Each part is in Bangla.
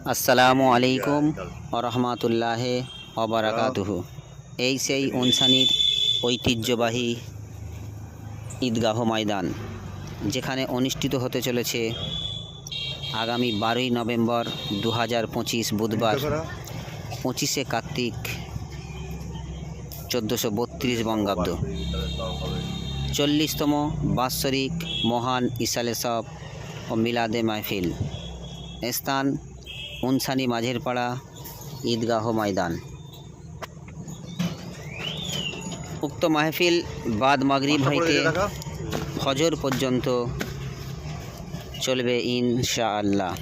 আসসালামু আলাইকুম রহমাতুল্লাহ অবরাকাতুহু এই সেই উনসানির ঐতিহ্যবাহী ঈদগাহ ময়দান, যেখানে অনুষ্ঠিত হতে চলেছে আগামী বারোই নভেম্বর দু পঁচিশ বুধবার পঁচিশে কার্তিক চোদ্দোশো বত্রিশ বঙ্গাব্দ। চল্লিশতম বাৎসরিক মহান ইসালে সব ও মিলাদে মাহফিল। স্থান উনসানি মাঝের পাড়া ঈদগাহ ময়দান। উক্ত মাহফিল বাদ মাগরিব হইতে ফজর পর্যন্ত চলবে ইনশাআল্লাহ।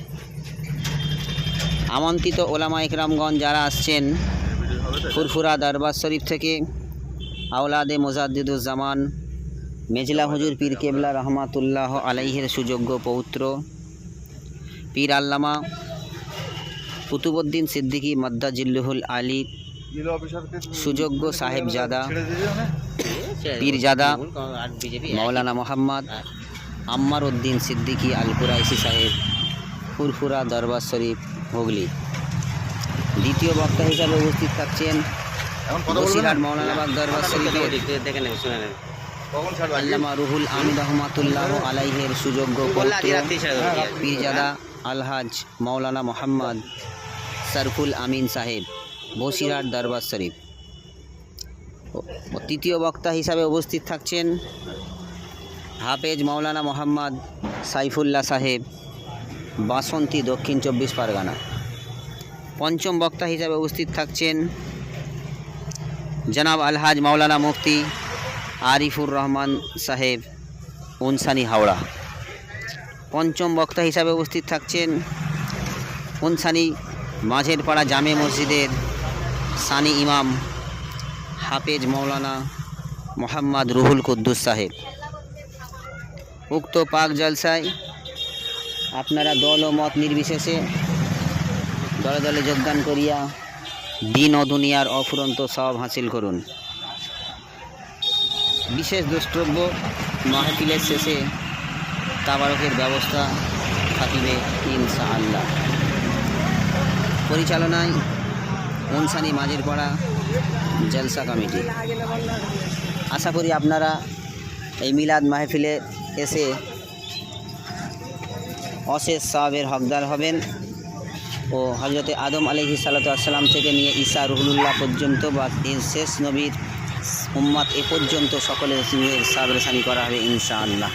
আমন্ত্রিত ওলামা ইকরামগঞ্জ যারা আসছেন ফুরফুরা দরবার শরীফ থেকে আওলাদে মোজাদ্দিদুজ্জামান মেজলা হুজুর পীর কেবলা রহমাতুল্লাহ আলাইহের সুযোগ্য পৌত্র পীর আল্লামা কুতুবুদ্দিন সিদ্দিকী মদ্দাজিল্লুহুল আলী সুযোগ্য সাহেবজাদা পীরজাদা মাওলানা মোহাম্মদ আম্মার উদ্দিন সিদ্দিকী আল কুরাইশি সাহেব ফুরফুরা দরবার শরীফ হুগলি। দ্বিতীয় বক্তা হিসাবে উপস্থিত থাকছেন বসিরহাট মৌলানাবাদ দরবার শরীফের আল্লামা রুহুল আমিদ রহমাতুল্লাহ আলাইহের সুযোগ্য পৌত্র পীরজাদা আলহাজ মাওলানা মোহাম্মদ সরফুল আমিন সাহেব, বসিরহাট দরবার শরীফ। তৃতীয় বক্তা হিসাবে উপস্থিত থাকছেন হাফেজ মাওলানা মোহাম্মদ সাইফুল্লাহ সাহেব, বাসন্তী দক্ষিণ চব্বিশ পরগনা। পঞ্চম বক্তা হিসাবে উপস্থিত থাকছেন জনাব আলহাজ মাওলানা মুফতি আরিফুর রহমান সাহেব, উনসানি হাওড়া। পঞ্চম বক্তা হিসাবে উপস্থিত থাকছেন উনসানি মাঝের পাড়া জামে মসজিদের সানি ইমাম হাফেজ মৌলানা মোহাম্মদ রুহুল কুদ্দুস সাহেব। উক্ত পাক জলসায় আপনারা দল ও মত নির্বিশেষে দলে দলে যোগদান করিয়া দিন ও দুনিয়ার অফুরন্ত সব হাসিল করুন। বিশেষ দ্রষ্টব্য মাহফিলের শেষে তাবারকের ব্যবস্থা থাকিবে ইনশাআল্লাহ। পরিচালনায় মনসানি মাঝের পাড়া জলসা কমিটি। আশা করি আপনারা এই মিলাদ মাহফিলে এসে অশেষ সাহাবের হকদার হবেন ও হজরতে আদম আলহি সাল্লাম থেকে নিয়ে ঈসা রুহুল্লাহ পর্যন্ত বা শেষ নবীর উম্মাদ এ পর্যন্ত সকলের সাবরেসানি করা হবে ইনশাআল্লাহ।